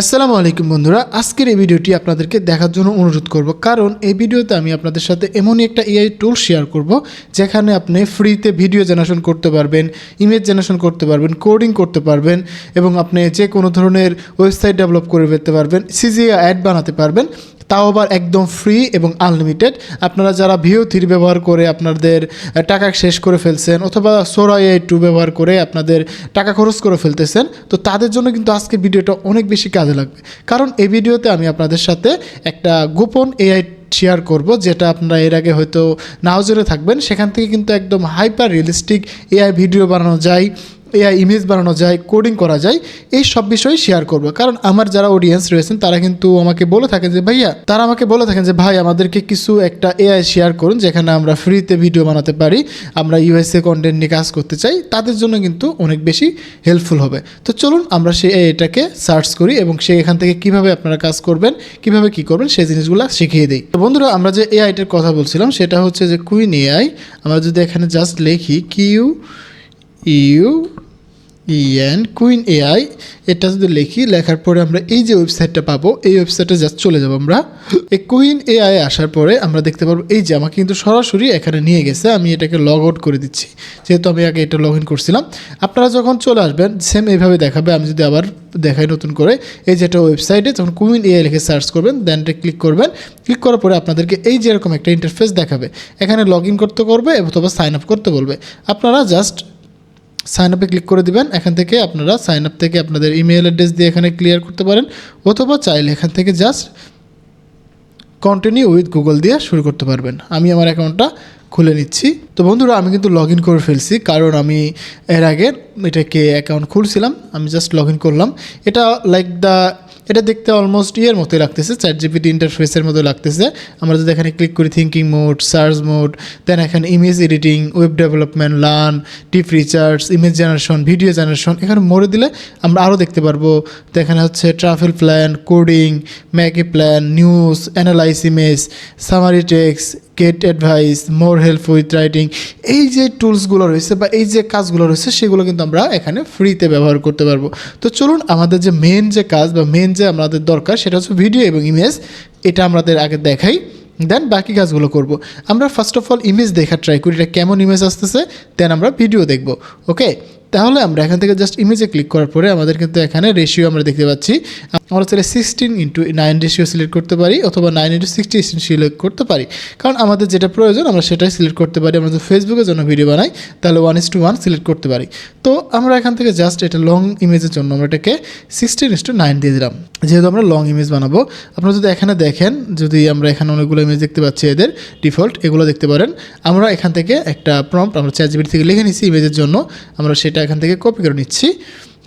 আসসালামু আলাইকুম বন্ধুরা, আজকের এই ভিডিওটি আপনাদেরকে দেখার জন্য অনুরোধ করব। কারণ এই ভিডিওতে আমি আপনাদের সাথে এমনই একটা এআই টুল শেয়ার করব, যেখানে আপনি ফ্রিতে ভিডিও জেনারেশন করতে পারবেন ইমেজ জেনারেশন করতে পারবেন কোডিং করতে পারবেন, এবং আপনি যে কোনো ধরনের ওয়েবসাইট ডেভেলপ করে ফেলতে পারবেন সিজিএ অ্যাড বানাতে পারবেন। তাও আবার একদম ফ্রি এবং আনলিমিটেড আপনারা যারা ভিও থ্রি ব্যবহার করে আপনাদের টাকা শেষ করে ফেলছেন অথবা সোরা এ টু ব্যবহার করে আপনাদের টাকা খরচ করে ফেলতেছেন, তো তাদের জন্য কিন্তু আজকে ভিডিওটা অনেক বেশি কাজে লাগবে। কারণ এই ভিডিওতে আমি আপনাদের সাথে একটা গোপন এআই শেয়ার করব, যেটা আপনারা এর আগে হয়তো নাও জেনে থাকবেন। সেখান থেকে কিন্তু একদম হাইপার রিয়েলিস্টিক এআই ভিডিও বানানো যায়। এআই ইমেজ বানানো যায় কোডিং করা যায়, এই সব বিষয়ে শেয়ার করব। কারণ আমার যারা অডিয়েন্স রয়েছেন, তারা কিন্তু আমাকে বলে থাকেন যে, ভাইয়া, তারা আমাকে বলে থাকেন যে, ভাই, আমাদেরকে কিছু একটা এআই শেয়ার করুন, যেখানে আমরা ফ্রিতে ভিডিও বানাতে পারি, আমরা ইউএসএ কন্টেন্ট নিয়ে কাজ করতে চাই, তাদের জন্য কিন্তু অনেক বেশি হেল্পফুল হবে। তো চলুন, আমরা সেই এটাকে সার্চ করি এবং সে এখান থেকে কীভাবে আপনারা কাজ করবেন, কীভাবে কি করবেন, সেই জিনিসগুলো শিখিয়ে দিই। তো বন্ধুরা, আমরা যে এআইটার কথা বলছিলাম, সেটা হচ্ছে যে কুইন এআই আমরা যদি এখানে জাস্ট লিখি Q U E N Qwen AI এটা যদি লিখি, লেখার পরে আমরা এই যে ওয়েবসাইটটা পাবো, এই ওয়েবসাইটে জাস্ট চলে যাব আমরা। এই কুইন এআই আসার পরে আমরা দেখতে পারব, এই যে আমাকে কিন্তু সরাসরি এখানে নিয়ে গেছে, আমি এটাকে লগ আউট করে দিচ্ছি। যেহেতু আমি আগে এটা লগ ইন করছিলাম। আপনারা যখন চলে আসবেন সেম এইভাবে দেখাবে, আমি যদি আবার দেখাই নতুন করে, এই যেটা ওয়েবসাইটে যখন কুইন এআই লিখে সার্চ করবেন দেন এটা ক্লিক করবেন। ক্লিক করার পরে আপনাদেরকে এই যে এরকম একটা ইন্টারফেস দেখাবে। এখানে লগ ইন করতে করবে অথবা সাইন আপ করতে বলবে। আপনারা জাস্ট সাইন আপে ক্লিক করে দিবেন, এখান থেকে আপনারা সাইন আপ থেকে আপনাদের ইমেল অ্যাড্রেস দিয়ে এখানে ক্লিয়ার করতে পারেন, অথবা চাইলে এখান থেকে জাস্ট কন্টিনিউ উইথ গুগল দিয়ে শুরু করতে পারবেন। আমি আমার অ্যাকাউন্টটা খুলে নিচ্ছি। তো বন্ধুরা, আমি কিন্তু লগ ইন করে ফেলছি, কারণ আমি এর আগে এটাকে অ্যাকাউন্ট খুলছিলাম, আমি জাস্ট লগ ইন করলাম। এটা লাইক দ্য এটা দেখতে অলমোস্ট ইয়ের মতোই লাগতেছে চ্যাট জিপিটি ইন্টারফেসের মতো লাগতেছে। আমরা যদি এখানে ক্লিক করি thinking mode search mode then এখানে image editing web development learn deep research image generation video generation এখানে মোড়ে দিলে আমরা আরও দেখতে পারব। তো এখানে হচ্ছে travel plan coding make a plan news analyse image summary text get advice more help with writing এই যে টুলসগুলো রয়েছে বা এই যে কাজগুলো রয়েছে, সেগুলো কিন্তু আমরা এখানে ফ্রিতে ব্যবহার করতে পারব। তো চলুন আমাদের যে মেন যে কাজ বা মেন যে আমাদের দরকার, সেটা হচ্ছে ভিডিও এবং ইমেজ এটা আমাদের আগে দেখাই দেন বাকি কাজগুলো করব। আমরা ফার্স্ট অফ অল ইমেজ দেখার ট্রাই করি, এটা কেমন ইমেজ আসতেছে দেন আমরা ভিডিও দেখব ওকে তাহলে আমরা এখান থেকে জাস্ট ইমেজে ক্লিক করার পরে আমাদের কিন্তু এখানে রেশিও আমরা দেখতে পাচ্ছি। আমরা চাইলে sixteen into nine ratio select করতে পারি অথবা নাইন ইন্টু সিক্সটি সিলেক্ট করতে পারি। কারণ আমাদের যেটা প্রয়োজন, আমরা সেটাই সিলেক্ট করতে পারি। আমরা যদি ফেসবুকের জন্য ভিডিও বানাই, তাহলে one is to one select করতে পারি। তো আমরা এখান থেকে জাস্ট এটা লং ইমেজের জন্য আমরা এটাকে সিক্সটিন ইস টু নাইন দিয়ে দিলাম। যেহেতু আমরা লং ইমেজ বানাবো, আপনারা যদি এখানে দেখেন, যদি আমরা এখানে অনেকগুলো ইমেজ দেখতে পাচ্ছি এদের ডিফল্ট এগুলো দেখতে পারেন। আমরা এখান থেকে একটা প্রম্পট আমরা চ্যাট জিবিটি থেকে লিখে নিচ্ছি ইমেজের জন্য। আমরা সেটা এখান থেকে কপি করে নিচ্ছি।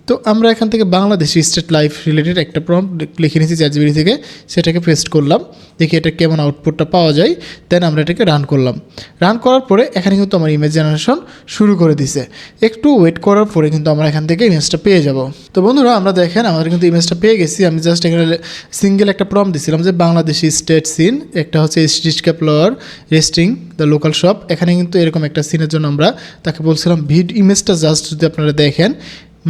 তো আমরা এখান থেকে বাংলাদেশি স্টেট লাইফ রিলেটেড একটা প্রম্পট লিখে নিয়েছি চ্যাটজিবিটি থেকে। সেটাকে পেস্ট করলাম, দেখি এটা কেমন আউটপুটটা পাওয়া যায়। দেন আমরা এটাকে রান করলাম। রান করার পরে এখানে কিন্তু আমার ইমেজ জেনারেশন শুরু করে দিছে। একটু ওয়েট করার পরে কিন্তু আমরা এখান থেকে ইমেজটা পেয়ে যাব। তো বন্ধুরা, আমরা দেখেন আমাদের কিন্তু ইমেজটা পেয়ে গেছি। আমি জাস্ট এখানে সিঙ্গেল একটা প্রম দিছিলাম যে বাংলাদেশি স্টেট সিন একটা হচ্ছে স্টিচকা flower resting the local shop এখানে কিন্তু এরকম একটা সিনের জন্য আমরা তাকে বলছিলাম। ভিড ইমেজটা জাস্ট যদি আপনারা দেখেন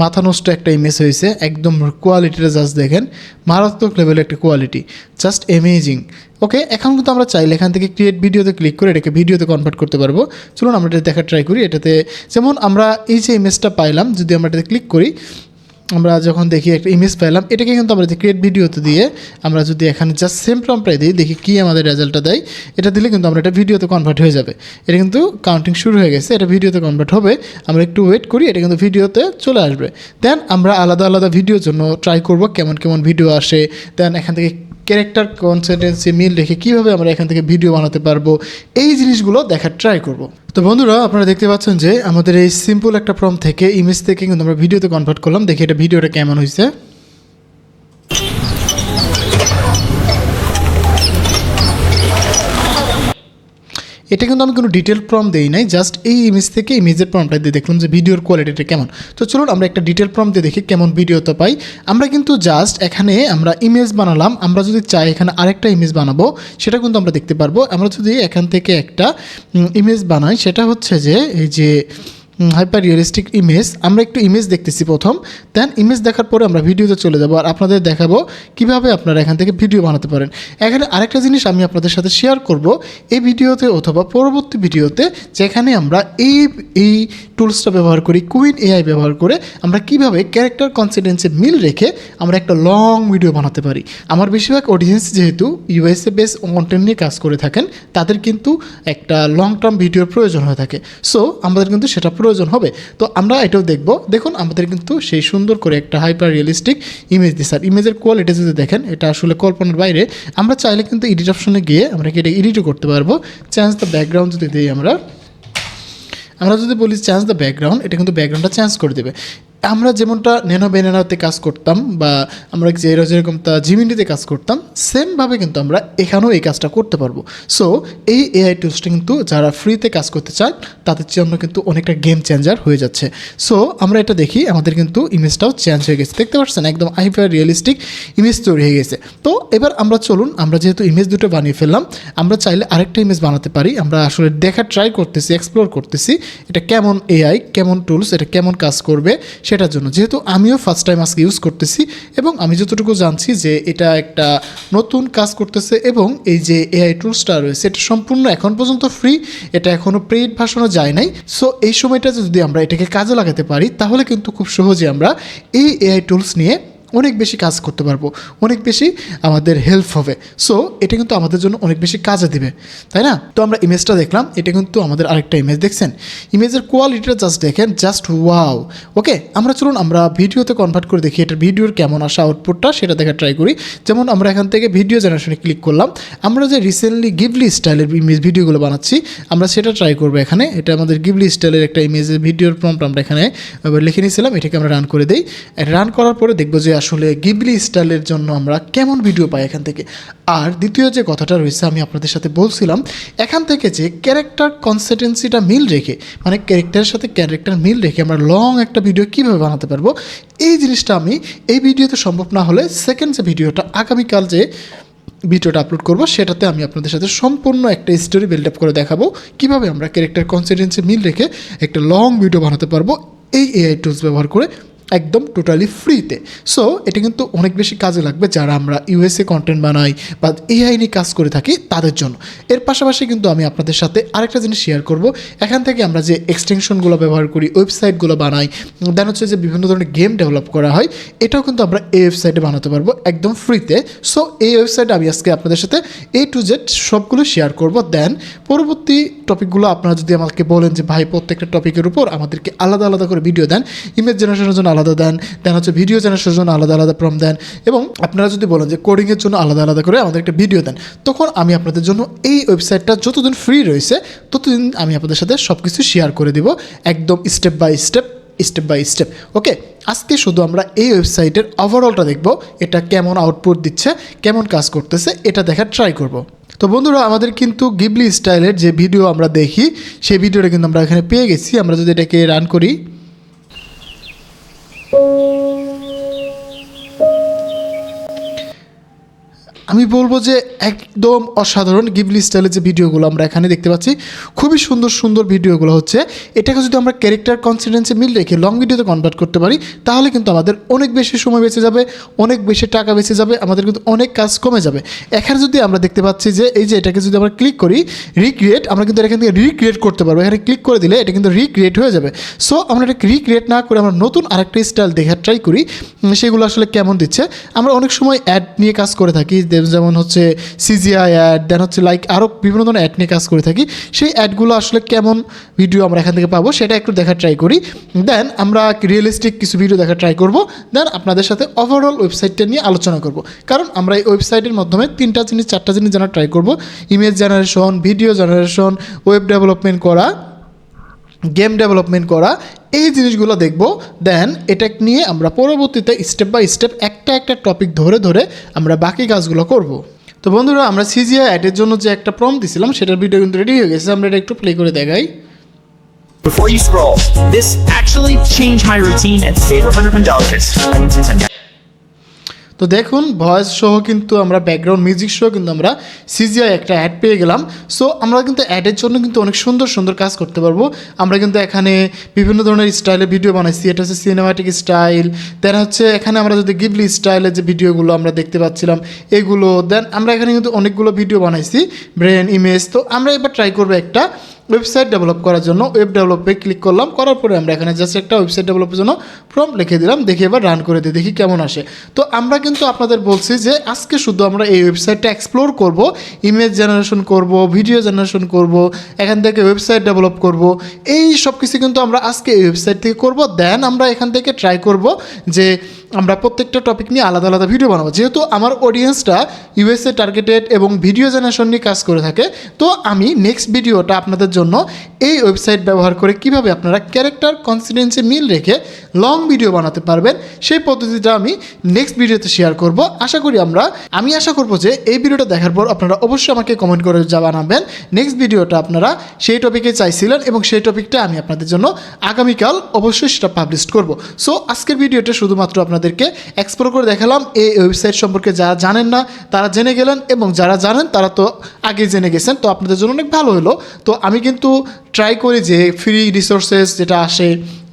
মাথা নষ্ট একটা ইমেজ হয়েছে, একদম কোয়ালিটিটা জাস্ট দেখেন, মারাত্মক লেভেলের একটা কোয়ালিটি জাস্ট অ্যামেজিং ওকে এখন কিন্তু আমরা চাইলে এখান থেকে ক্রিয়েট ভিডিওতে ক্লিক করে এটাকে ভিডিওতে কনভার্ট করতে পারব। চলুন আমরা এটা দেখার ট্রাই করি, এটাতে যেমন আমরা এই যে ইমেজটা পাইলাম, যদি আমরা এটাতে ক্লিক করি আমরা যখন দেখি একটা ইমেজ পেলাম, এটাকে কিন্তু আমরা যে ক্রিয়েট ভিডিওতে দিয়ে আমরা যদি এখানে জাস্ট সেম প্রম্পটাই দিই, দেখি কী আমাদের রেজাল্টটা দেয়, এটা দিলে কিন্তু আমরা এটা ভিডিওতে কনভার্ট হয়ে যাবে। এটা কিন্তু কাউন্টিং শুরু হয়ে গেছে, এটা ভিডিওতে কনভার্ট হবে, আমরা একটু ওয়েট করি, এটা কিন্তু ভিডিওতে চলে আসবে। দেন আমরা আলাদা আলাদা ভিডিওর জন্য ট্রাই করব, কেমন কেমন ভিডিও আসে দেন এখান থেকে ক্যারেক্টার কনসেন্টেন্সি মিল রেখে কীভাবে আমরা এখান থেকে ভিডিও বানাতে পারব, এই জিনিসগুলো দেখার ট্রাই করব। তো বন্ধুরা, আপনারা দেখতে পাচ্ছেন যে আমাদের এই সিম্পল একটা ফর্ম থেকে ইমেজ থেকে কিন্তু আমরা ভিডিওতে কনভার্ট করলাম। দেখি এটা ভিডিওটা কেমন হয়েছে এটা কিন্তু আমি কোনো ডিটেল প্রম দেই নাই জাস্ট এই ইমেজ থেকে ইমেজের প্রমটা দিয়ে দেখলাম যে ভিডিওর কোয়ালিটিটা কেমন। তো চলুন আমরা একটা ডিটেল প্রম দিয়ে দেখি কেমন ভিডিওতে পাই। আমরা কিন্তু জাস্ট এখানে আমরা ইমেজ বানালাম, আমরা যদি চাই এখানে আরেকটা ইমেজ বানাবো, সেটা কিন্তু আমরা দেখতে পারব। আমরা যদি এখান থেকে একটা ইমেজ বানাই, সেটা হচ্ছে যে, এই যে হাইপার রিয়েলিস্টিক ইমেজ আমরা একটু ইমেজ দেখতেছি প্রথম দেন ইমেজ দেখার পরে আমরা ভিডিওতে চলে যাব আর আপনাদের দেখাবো কীভাবে আপনারা এখান থেকে ভিডিও বানাতে পারেন। এখানে আরেকটা জিনিস আমি আপনাদের সাথে শেয়ার করব, এই ভিডিওতে অথবা পরবর্তী ভিডিওতে যেখানে আমরা এই এই টুলসটা ব্যবহার করি কুইন এআই ব্যবহার করে, আমরা কীভাবে ক্যারেক্টার কনসিডেন্সে মিল রেখে আমরা একটা লং ভিডিও বানাতে পারি। আমার বেশিরভাগ অডিয়েন্স যেহেতু ইউএসএ বেস কন্টেন্ট নিয়ে কাজ করে থাকেন, তাদের কিন্তু একটা লং টার্ম ভিডিওর প্রয়োজন হয়ে থাকে। সো আমাদের কিন্তু সেটা প্রয়োজন হবে। তো আমরা এটাও দেখব। দেখুন, আমাদের কিন্তু সেই সুন্দর করে একটা হাইপার রিয়েলিস্টিক ইমেজ দিচ্ছে আর ইমেজের কোয়ালিটি যদি দেখেন, এটা আসলে কল্পনার বাইরে। আমরা চাইলে কিন্তু এডিট অপশনে গিয়ে আমরা কি এটা এডিটও করতে পারব। চেঞ্জ দ্য ব্যাকগ্রাউন্ড যদি দিই আমরা। আমরা যদি বলি চেঞ্জ দ্য ব্যাকগ্রাউন্ড এটা কিন্তু ব্যাকগ্রাউন্ডটা চেঞ্জ করে দেবে। আমরা যেমনটা নেনো বেনেনাতে কাজ করতাম বা আমরা যে যেরকম তা জিমিনিতে কাজ করতাম, সেমভাবে কিন্তু আমরা এখানেও এই কাজটা করতে পারব। সো এই এআই টুলসটা কিন্তু যারা ফ্রিতে কাজ করতে চান তাদের জন্য কিন্তু অনেকটা গেম চেঞ্জার হয়ে যাচ্ছে। সো আমরা এটা দেখি, আমাদের কিন্তু ইমেজটাও চেঞ্জ হয়ে গেছে। দেখতে পাচ্ছেন, একদম হাইপার রিয়েলিস্টিক ইমেজ তৈরি হয়ে গেছে। তো, এবার আমরা চলুন, আমরা যেহেতু ইমেজ দুটো বানিয়ে ফেললাম, আমরা চাইলে আরেকটা ইমেজ বানাতে পারি। আমরা আসলে দেখার ট্রাই করতেছি এক্সপ্লোর করতেছি, এটা কেমন এআই কেমন টুলস এটা কেমন কাজ করবে সেটার জন্য। যেহেতু আমিও ফার্স্ট টাইম আজকে ইউজ করতেছি এবং আমি যতটুকু জানছি যে এটা একটা নতুন কাজ করতেছে এবং এই যে এআই টুলসটা রয়েছে, এটা সম্পূর্ণ এখন পর্যন্ত ফ্রি এটা এখনও পেইড ভাষণও যায় নাই। সো এই সময়টা যদি আমরা এটাকে কাজে লাগাতে পারি, তাহলে কিন্তু খুব সহজে আমরা এই এআই টুলস নিয়ে অনেক বেশি কাজ করতে পারব, অনেক বেশি আমাদের হেল্প হবে। সো এটা কিন্তু আমাদের জন্য অনেক বেশি কাজে দিবে, তাই না? তো আমরা ইমেজটা দেখলাম, এটা কিন্তু আমাদের আরেকটা ইমেজ দেখছেন? ইমেজের কোয়ালিটিটা জাস্ট দেখেন জাস্ট ওয়াও ওকে আমরা চলুন, আমরা ভিডিওতে কনভার্ট করে দেখি, এটার ভিডিওর কেমন আসা আউটপুটটা সেটা দেখার ট্রাই করি। যেমন আমরা এখান থেকে ভিডিও জেনারেশনে ক্লিক করলাম, আমরা যে রিসেন্টলি গিভলি স্টাইলের ইমেজ ভিডিওগুলো বানাচ্ছি, আমরা সেটা ট্রাই করব এখানে। এটা আমাদের গিভলি স্টাইলের একটা ইমেজের ভিডিওর প্রম্পট আমরা এখানে লিখে নিয়েছিলাম, এটাকে আমরা রান করে দিই। রান করার পরে দেখব যে আসলে গিবলি স্টাইলের জন্য আমরা কেমন ভিডিও পাই এখান থেকে? আর দ্বিতীয় যে কথাটা রয়েছে, আমি আপনাদের সাথে বলছিলাম, এখান থেকে যে ক্যারেক্টার কনসিস্টেন্সিটা মিল রেখে মানে ক্যারেক্টারের সাথে ক্যারেক্টার মিল রেখে আমরা লং একটা ভিডিও কীভাবে বানাতে পারব, এই জিনিসটা আমি এই ভিডিওতে সম্ভব না হলে সেকেন্ড যে ভিডিওটা আগামীকাল যে ভিডিওটা আপলোড করব, সেটাতে আমি আপনাদের সাথে সম্পূর্ণ একটা স্টোরি বিল্ড আপ করে দেখাবো, কীভাবে আমরা ক্যারেক্টার কনসিডেন্সি মিল রেখে একটা লং ভিডিও বানাতে পারব, এই এআই টুলস ব্যবহার করে একদম টোটালি ফ্রিতে সো এটা কিন্তু অনেক বেশি কাজে লাগবে যারা আমরা ইউএসএ কন্টেন্ট বানাই বা এআই নিয়ে কাজ করে থাকি তাদের জন্য। এর পাশাপাশি কিন্তু আমি আপনাদের সাথে আরেকটা জিনিস শেয়ার করব। এখান থেকে আমরা যে এক্সটেনশনগুলো ব্যবহার করি ওয়েবসাইটগুলো বানাই দেন হচ্ছে যে বিভিন্ন ধরনের গেম ডেভেলপ করা হয়, এটাও কিন্তু আমরা এই ওয়েবসাইটে বানাতে পারব একদম ফ্রিতে সো এই ওয়েবসাইটে আমি আজকে আপনাদের সাথে এ টু জেড সবগুলো শেয়ার করব। দেন পরবর্তী টপিকগুলো আপনারা যদি আমাকে বলেন যে, ভাই, প্রত্যেকটা টপিকের উপর আমাদেরকে আলাদা আলাদা করে ভিডিও দেন ইমেজ জেনারেশনের জন্য আলাদা দেন দেন হচ্ছে ভিডিও জেনারেশনের জন্য আলাদা আলাদা প্রম দেন এবং আপনারা যদি বলেন যে কোডিংয়ের জন্য আলাদা আলাদা করে আমাদের একটা ভিডিও দেন, তখন আমি আপনাদের জন্য এই ওয়েবসাইটটা যতদিন ফ্রি রয়েছে, ততদিন আমি আপনাদের সাথে সব কিছু শেয়ার করে দিব একদম step by step step by step okay আজকে শুধু আমরা এই ওয়েবসাইটের ওভারঅলটা দেখব, এটা কেমন আউটপুট দিচ্ছে, কেমন কাজ করতেছে, এটা দেখার ট্রাই করব। তো বন্ধুরা, আমাদের কিন্তু গিবলি স্টাইলের যে ভিডিও আমরা দেখি, সেই ভিডিওটা কিন্তু আমরা এখানে পেয়ে গেছি, আমরা যদি এটাকে রান করি Thank you. আমি বলব যে একদম অসাধারণ গিবলি স্টাইলের যে ভিডিওগুলো আমরা এখানে দেখতে পাচ্ছি, খুবই সুন্দর সুন্দর ভিডিওগুলো হচ্ছে। এটাকে যদি আমরা ক্যারেক্টার কনসিডেন্সে মিল রেখে লং ভিডিওতে কনভার্ট করতে পারি, তাহলে কিন্তু আমাদের অনেক বেশি সময় বেঁচে যাবে, অনেক বেশি টাকা বেঁচে যাবে, আমাদের কিন্তু অনেক কাজ কমে যাবে। এখানে যদি আমরা দেখতে পাচ্ছি যে এই যে এটাকে যদি আমরা ক্লিক করি রিক্রিয়েট আমরা কিন্তু এখান থেকে রিক্রিয়েট করতে পারব। এখানে ক্লিক করে দিলে এটা কিন্তু রিক্রিয়েট হয়ে যাবে। সো আমরা এটাকে রিক্রিয়েট না করে আমরা নতুন আরেকটা স্টাইল দেখার ট্রাই করি। সেগুলো আসলে কেমন দিচ্ছে? আমরা অনেক সময় অ্যাড নিয়ে কাজ করে থাকি যে- যেমন হচ্ছে সিজিআই অ্যাড দেন হচ্ছে লাইক আরও বিভিন্ন ধরনের অ্যাড নিয়ে কাজ করে থাকি। সেই অ্যাডগুলো আসলে কেমন ভিডিও আমরা এখান থেকে পাবো সেটা একটু দেখার ট্রাই করি। দেন আমরা রিয়েলিস্টিক কিছু ভিডিও দেখার ট্রাই করব। দেন আপনাদের সাথে ওভারঅল ওয়েবসাইটটা নিয়ে আলোচনা করব। কারণ আমরা এই ওয়েবসাইটের মাধ্যমে তিনটা জিনিস, চারটা জিনিস জানার ট্রাই করব। Image generation video generation web development করা। গেম ডেভেলপমেন্ট করা এই জিনিসগুলো দেখব। দেন এটা নিয়ে আমরা পরবর্তীতে স্টেপ বাই স্টেপ একটা একটা টপিক ধরে ধরে আমরা বাকি কাজগুলো করব। তো বন্ধুরা আমরা সিজিআই অ্যাডের জন্য যে একটা প্রম দিছিলাম সেটার ভিডিও কিন্তু রেডি হয়ে গেছে আমরা এটা একটু প্লে করে দেখাই। Before you scroll, this actually changed my routine and saved $100. তো দেখুন ভয়েস সহ কিন্তু আমরা ব্যাকগ্রাউন্ড মিউজিক সহ কিন্তু আমরা সিজিআই একটা অ্যাড পেয়ে গেলাম। সো আমরা কিন্তু অ্যাডের জন্য কিন্তু অনেক সুন্দর সুন্দর কাজ করতে পারব। আমরা কিন্তু এখানে বিভিন্ন ধরনের স্টাইলে ভিডিও বানাইছি। এটা হচ্ছে সিনেমাটিক স্টাইল দেন হচ্ছে এখানে আমরা যদি গিবলি স্টাইলের যে ভিডিওগুলো আমরা দেখতে পাচ্ছিলাম, এগুলো দেন আমরা এখানে কিন্তু অনেকগুলো ভিডিও বানাইছি ব্রেন ইমেজ তো আমরা এবার ট্রাই করব একটা ওয়েবসাইট ডেভেলপ করার জন্য ওয়েব ডেভেলপে ক্লিক করলাম, করার পরে আমরা এখানে জাস্ট একটা ওয়েবসাইট ডেভেলপের জন্য ফর্ম লিখে দিলাম, দেখি এবার রান করে দিই, দেখি কেমন আসে। তো আমরা কিন্তু আপনাদের বলছি যে আজকে শুধু আমরা এই ওয়েবসাইটটা এক্সপ্লোর করব ইমেজ জেনারেশন করব ভিডিও জেনারেশন করব, এখান থেকে ওয়েবসাইট ডেভেলপ করব, এই সব কিছু কিন্তু আমরা আজকে এই ওয়েবসাইট থেকে করব দেন আমরা এখান থেকে ট্রাই করব যে আমরা প্রত্যেকটা টপিক নিয়ে আলাদা আলাদা ভিডিও বানাবো। যেহেতু আমার অডিয়েন্সটা ইউএসএ টার্গেটেড এবং ভিডিও জেনারেশন নিয়ে কাজ করে থাকে, তো আমি নেক্সট ভিডিওটা আপনাদের জন্য এই ওয়েবসাইট ব্যবহার করে কীভাবে আপনারা ক্যারেক্টার কনসিডেন্সে মিল রেখে লং ভিডিও বানাতে পারবেন, সেই পদ্ধতিটা আমি নেক্সট ভিডিওতে শেয়ার করব। আশা করি আমরা, আমি আশা করব যে এই ভিডিওটা দেখার পর আপনারা অবশ্যই আমাকে কমেন্ট করে যা বানাবেন নেক্সট ভিডিওটা আপনারা সেই টপিকে চাইছিলেন এবং সেই টপিকটা আমি আপনাদের জন্য আগামীকাল অবশ্যই সেটা পাবলিশ করব। সো আজকের ভিডিওটা শুধুমাত্র আপনাদেরকে এক্সপ্লোর করে দেখালাম এই ওয়েবসাইট সম্পর্কে যারা জানেন না, তারা জেনে গেলেন এবং যারা জানেন, তারা তো আগে জেনে গেছেন। তো আপনাদের জন্য অনেক ভালো হলো। তো আমি কিন্তু ট্রাই করি যে ফ্রি রিসোর্সেস যেটা আসে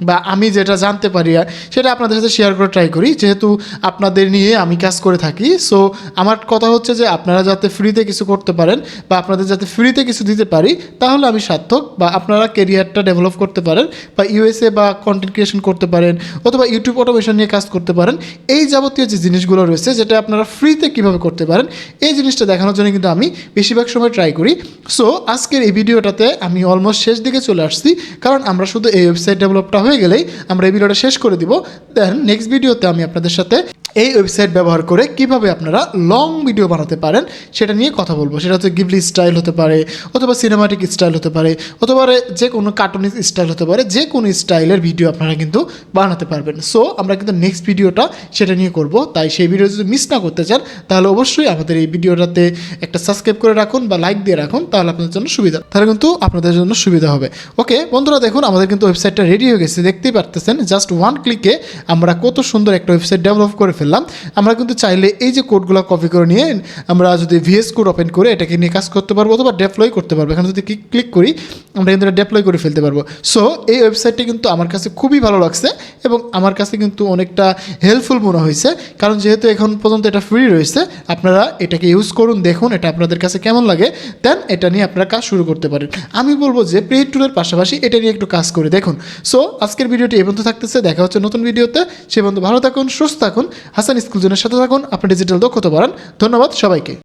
বা আমি যেটা জানতে পারি, সেটা আপনাদের সাথে শেয়ার করে ট্রাই করি। যেহেতু আপনাদের নিয়ে আমি কাজ করে থাকি সো আমার কথা হচ্ছে যে আপনারা যাতে ফ্রিতে কিছু করতে পারেন বা আপনাদের যাতে ফ্রিতে কিছু দিতে পারি, তাহলে আমি সার্থক বা আপনারা কেরিয়ারটা ডেভেলপ করতে পারেন বা ইউএসএ বা কন্টেন্ট ক্রিয়েশন করতে পারেন অথবা ইউটিউব অটোমেশন নিয়ে কাজ করতে পারেন। এই যাবতীয় যে জিনিসগুলো রয়েছে, যেটা আপনারা ফ্রিতে কীভাবে করতে পারেন, এই জিনিসটা দেখানোর জন্য কিন্তু আমি বেশিরভাগ সময় ট্রাই করি। সো আজকের এই ভিডিওটাতে আমি অলমোস্ট শেষ দিকে চলে আসছি, কারণ আমরা শুধু এই ওয়েবসাইট ডেভেলপটা হয়ে গেলেই আমরা এই ভিডিওটা শেষ করে দিব। দেন নেক্সট ভিডিওতে আমি আপনাদের সাথে এই ওয়েবসাইট ব্যবহার করে কীভাবে আপনারা লং ভিডিও বানাতে পারেন, সেটা নিয়ে কথা বলব। সেটা হচ্ছে গিবলি স্টাইল হতে পারে, অথবা সিনেমাটিক স্টাইল হতে পারে, অথবা যে কোনো কার্টুনিক স্টাইল হতে পারে, যে কোনো স্টাইলের ভিডিও আপনারা কিন্তু বানাতে পারবেন। সো আমরা কিন্তু নেক্সট ভিডিওটা সেটা নিয়ে করব। তাই সেই ভিডিও যদি মিস না করতে চান, তাহলে অবশ্যই আমাদের এই ভিডিওটাতে একটা সাবস্ক্রাইব করে রাখুন বা লাইক দিয়ে রাখুন, তাহলে আপনাদের জন্য সুবিধা, তাহলে কিন্তু আপনাদের জন্য সুবিধা হবে। ওকে বন্ধুরা দেখুন, আমাদের কিন্তু ওয়েবসাইটটা রেডি হয়ে গেছে। দেখতেই পারতেছেন জাস্ট ওয়ান ক্লিকে আমরা কত সুন্দর একটা ওয়েবসাইট ডেভেলপ করে ফেললাম। আমরা কিন্তু চাইলে এই যে কোডগুলো কপি করে নিয়ে আমরা যদি ভিএস কোড ওপেন করে এটাকে নিয়ে কাজ করতে পারব অথবা ডেপ্লয় করতে পারব। এখানে যদি ক্লিক করি, আমরা কিন্তু ডেপ্লয় করে ফেলতে পারব। সো এই ওয়েবসাইটটি কিন্তু আমার কাছে খুবই ভালো লাগছে এবং আমার কাছে কিন্তু অনেকটা হেল্পফুল মনে হয়েছে। কারণ যেহেতু এখন পর্যন্ত এটা ফ্রি রয়েছে, আপনারা এটাকে ইউজ করুন, দেখুন, এটা আপনাদের কাছে কেমন লাগে দেন এটা নিয়ে আপনারা কাজ শুরু করতে পারেন। আমি বলব যে পেইড টুলের পাশাপাশি এটা নিয়ে একটু কাজ করে দেখুন। সো আজকের ভিডিওটি এই পর্যন্ত থাকতেছে, দেখা হচ্ছে নতুন ভিডিওতে। সে পর্যন্ত ভালো থাকুন, সুস্থ থাকুন। হাসান স্কুল জোনের সাথে থাকুন। আপনি ডিজিটাল দক্ষতা বাড়ান। ধন্যবাদ সবাইকে।